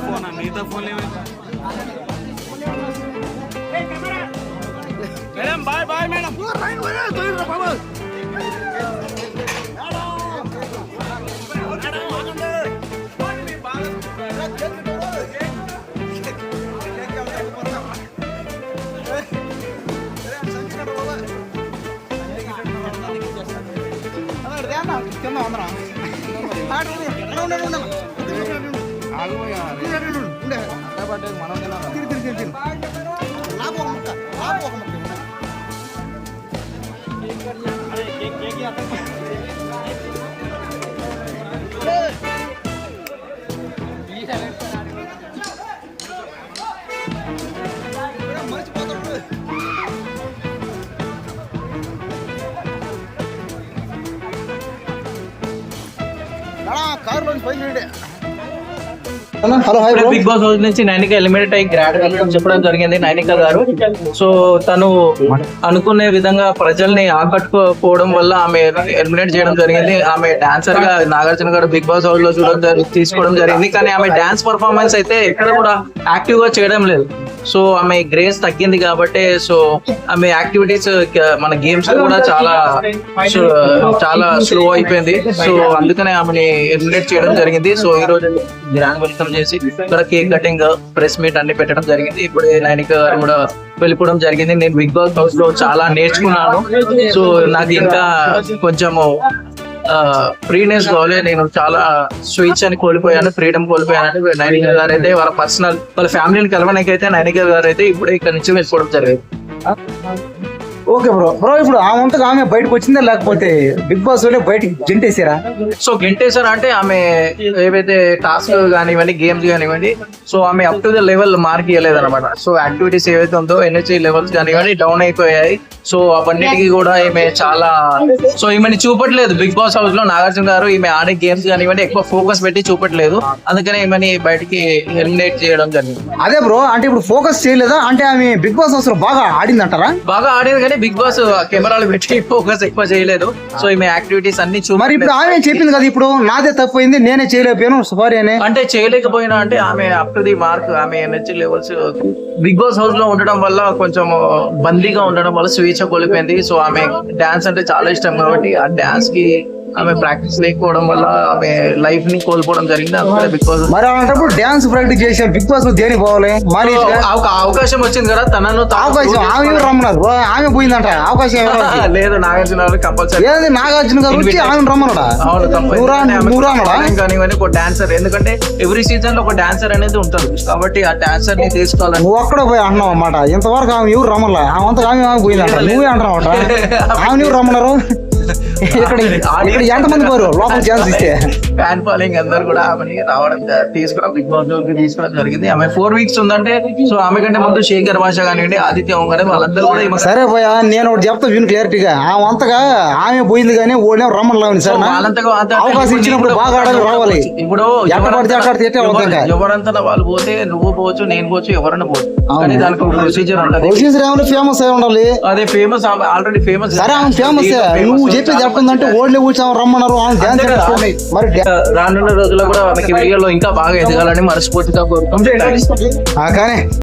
Phone మిగతా phone madam bye bye madam తిన్నా వందరం ఆడుకుంటున్నాం మనం తిన్నాం తిరిగి తిరిగి తిరిగి என்னடா கார் லோன் போய் சொல்லிட்டு hello hi Bigg Boss house నుంచి నైనిక ఎలిమినేట్ అయ్యి గ్రాడ్ వెల్కమ్ చెప్పడం జరిగింది నైనిక గారు. సో తను అనుకునే విధంగా ప్రజల్ని ఆకట్టుకోవడం వల్ల ఆమె ఎలిమినేట్ చేయడం జరిగింది. ఆమె డాన్సర్గా నాగార్జున గారు బిగ్ బాస్ హౌస్లో చూడడం తీసుకోవడం జరిగింది. కానీ ఆమె డాన్స్ పర్ఫార్మెన్స్ అయితే ఎక్కడ కూడా యాక్టివ్గా చేయడం లేదు. సో ఆమె గ్రేస్ తగ్గింది కాబట్టి సో ఆమె యాక్టివిటీస్ మన గేమ్స్ కూడా చాలా చాలా స్లో అయిపోయింది. సో అందుకనే ఆమెని ఎలిమినేట్ చేయడం జరిగింది. సో ఈ రోజు గ్రాండ్ వెల్కమ్ చేసి ఇక్కడ కేక్ కటింగ్ ప్రెస్ మీట్ అన్ని పెట్టడం జరిగింది. ఇప్పుడు నైనిక గారు కూడా వెళ్ళిపోవడం జరిగింది. నేను బిగ్ బాస్ హౌస్లో చాలా నేర్చుకున్నాను. సో నాకు ఇంకా కొంచెము ఫ్రీనెస్ కావాలి. నేను చాలా స్వీట్స్ అని కోల్పోయాను ఫ్రీడమ్ కోల్పోయాను నైనిక గారు అయితే వాళ్ళ పర్సనల్ వాళ్ళ ఫ్యామిలీని కలవడానికి అయితే నైనిక గారు అయితే ఇప్పుడే ఇక్కడ నుంచి వెళ్ళిపోవడం జరిగింది. Okay bro. బ్రో ఇప్పుడు ఆమె అంతగా ఆమె బయటకు వచ్చిందా లేకపోతే బిగ్ బాస్ వాళ్ళే బయటకి జంటేసారా సో గెంటేశ్వర్ అంటే ఆమె ఏవైతే టాస్క్ కానివ్వండి గేమ్స్ కానివ్వండి సో ఆమె up to the level mark ఇవ్వలేదు అనమాట సో యాక్టివిటీస్ ఏవైతే ఉందో ఎనర్జీ లెవెల్స్ కానివ్వండి డౌన్ అయిపోయాయి. సో అవన్నిటికీ కూడా ఈమె చాలా సో ఈమెని చూపట్లేదు. బిగ్ బాస్ హౌస్లో నాగార్జున గారు ఈమె ఆడే గేమ్స్ కానివ్వండి ఎక్కువ ఫోకస్ పెట్టి చూపట్లేదు. అందుకనే ఈమెని బయటికి ఎలిమినేట్ చేయడం జరిగింది. అదే బ్రో అంటే ఇప్పుడు ఫోకస్ చేయలేదా? అంటే ఆమె బిగ్ బాస్ హౌస్లో బాగా ఆడిందంటారా? బాగా ఆడేది కానీ బిగ్ బాస్ కెమెరాలు పెట్టి ఫోకస్ ఎక్కువ చేయలేదు. సో ఈమె యాక్టివిటీస్ అన్ని మరి ఇప్పుడు ఆమె చెప్పింది కదా ఇప్పుడు నాదే తప్పైంది నేనే చేయలేకపోయాను సారీ అని. అంటే చేయలేకపోయినా అంటే ఆమె అప్ టు ది మార్క్ ఆమె ఎనర్జీ లెవెల్స్ బిగ్ బాస్ హౌస్లో ఉండడం వల్ల కొంచెం బందీగా ఉండడం వల్ల స్వేచ్ఛ కోల్పోయింది. సో ఆమె డాన్స్ అంటే చాలా ఇష్టం కాబట్టి ఆ డాన్స్కి ఆమె ప్రాక్టీస్ లేకపోవడం వల్ల ఆమె లైఫ్ని కోల్పోవడం జరిగింది. అందుకనే బిగ్ బాస్ మరి అలాంటప్పుడు డాన్స్ ప్రాక్టీస్ చేసే బిగ్ బాస్లో దేనికి పోవాలి? మరి అవకాశం వచ్చింది కదా తనను తాను అవకాశం. ఆమె రమ్మన్నారు ఆమె పోయిందంట. అవకాశం? లేదు నాగార్జున గారు కంపల్సరీ. ఏది నాగార్జున గారు వచ్చి ఆమె రమ్మన్నాడా అవును? కానివ్వండి ఒక డాన్సర్ ఎందుకంటే ఎవ్రీ సీజన్లో ఒక డాన్సర్ అనేది ఉంటారు కాబట్టి ఆ డాన్సర్ని తీసుకోవాలని నువ్వు అక్కడ పోయి అంటున్నావు అన్నమాట. ఇంతవరకు ఆమె ఎవరు రమ్మలా ఆమె ఆమె ఆమె పోయిందంట. నువ్వే అంటున్నావు ఆమె ఎవరు రమ్మన్నారు? ఇక్కడ ఇక్కడ ఎంతమంది పోరు? లోపల ఛాన్స్ ఇస్తే. ఫ్యాన్ ఫాలోయింగ్ అందరు కూడా ఆమెని రావడం తీసుకురావడం బిగ్ బాస్లోకి తీసుకోవడం జరిగింది. ఆమె ఫోర్ వీక్స్ ఉందంటే సో ఆమె కంటే ముందు శేఖర్ భాష కానివ్వండి ఆదిత్య కానీ వాళ్ళందరూ కూడా సరే పోయా నేను ఒకటి చెప్తా విను క్లారిటీగా. ఆమె అంతగా ఆమె పోయింది కానీ ఓడినే రమ్మని సో సార్ అవకాశం ఇచ్చినప్పుడు బాగా ఆడాలి రావాలి. ఇప్పుడు ఎక్కడ పడితే అక్కడ తిట్టే. ఎవరంతా వాళ్ళు పోతే నువ్వు పోవచ్చు నేను పోవచ్చు ఎవరైనా పోవచ్చు. కానీ దానికి ప్రొసీజర్ ఉంటది. ప్రొసీజర్ ఏమైనా ఫేమస్ అయి ఉండాలి. అదే ఫేమస్ ఆల్రెడీ ఫేమస్ సరే ఆమె ఫేమస్ నువ్వు చెప్పేది చెప్తుందంటే ఓడినే కూర్చొని రమ్మన్నారు. మరి రానున్న రోజుల్లో కూడా ఆమెకి వీడియోలో ఇంకా బాగా ఎదగాలని మనస్ఫూర్తిగా కోరుకుంటున్నాం ఆ, కానీ